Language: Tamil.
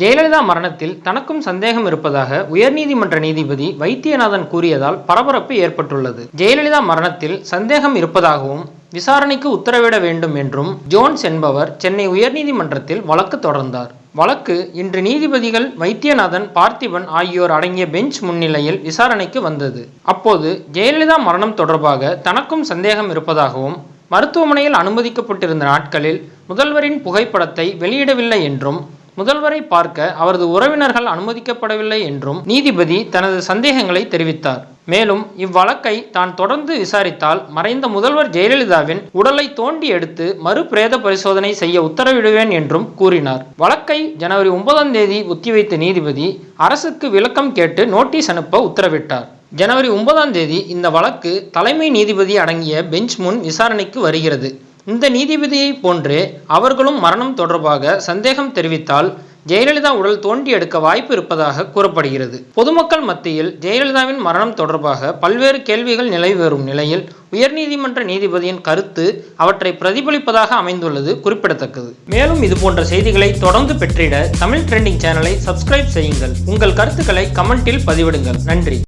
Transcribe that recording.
ஜெயலலிதா மரணத்தில் தனக்கும் சந்தேகம் இருப்பதாக உயர்நீதிமன்ற நீதிபதி வைத்தியநாதன் கூறியதால் பரபரப்பு ஏற்பட்டுள்ளது. ஜெயலலிதா மரணத்தில் சந்தேகம் இருப்பதாகவும் விசாரணைக்கு உத்தரவிட வேண்டும் என்றும் ஜோன்ஸ் என்பவர் சென்னை உயர்நீதிமன்றத்தில் வழக்கு தொடர்ந்தார். வழக்கு இன்று நீதிபதிகள் வைத்தியநாதன் பார்த்திபன் ஆகியோர் அடங்கிய பெஞ்ச் முன்னிலையில் விசாரணைக்கு வந்தது. அப்போது ஜெயலலிதா மரணம் தொடர்பாக தனக்கும் சந்தேகம் இருப்பதாகவும் மருத்துவமனையில் அனுமதிக்கப்பட்டிருந்த நாட்களில் முதல்வரின் புகைப்படத்தை வெளியிடவில்லை என்றும் முதல்வரை பார்க்க அவரது உறவினர்கள் அனுமதிக்கப்படவில்லை என்றும் நீதிபதி தனது சந்தேகங்களை தெரிவித்தார். மேலும் இவ்வழக்கை தான் தொடர்ந்து விசாரித்தால் மறைந்த முதல்வர் ஜெயலலிதாவின் உடலை தோண்டி எடுத்து மறு பிரேத பரிசோதனை செய்ய உத்தரவிடுவேன் என்றும் கூறினார். வழக்கை ஜனவரி ஒன்பதாம் தேதி ஒத்திவைத்த நீதிபதி அரசுக்கு விளக்கம் கேட்டு நோட்டீஸ் அனுப்ப உத்தரவிட்டார். ஜனவரி ஒன்பதாம் தேதி இந்த வழக்கு தலைமை நீதிபதி அடங்கிய பெஞ்ச் முன் விசாரணைக்கு வருகிறது. இந்த நீதிபதியை போன்றே அவர்களும் மரணம் தொடர்பாக சந்தேகம் தெரிவித்தால் ஜெயலலிதா உடல் தோண்டி எடுக்க வாய்ப்பு இருப்பதாக கூறப்படுகிறது. பொதுமக்கள் மத்தியில் ஜெயலலிதாவின் மரணம் தொடர்பாக பல்வேறு கேள்விகள் நிலவி வரும் நிலையில் உயர்நீதிமன்ற நீதிபதியின் கருத்து அவற்றை பிரதிபலிப்பதாக அமைந்துள்ளது குறிப்பிடத்தக்கது. மேலும் இது போன்ற செய்திகளை தொடர்ந்து பெற்றிட தமிழ் ட்ரெண்டிங் சேனலை சப்ஸ்கிரைப் செய்யுங்கள். உங்கள் கருத்துக்களை கமெண்டில் பதிவிடுங்கள். நன்றி.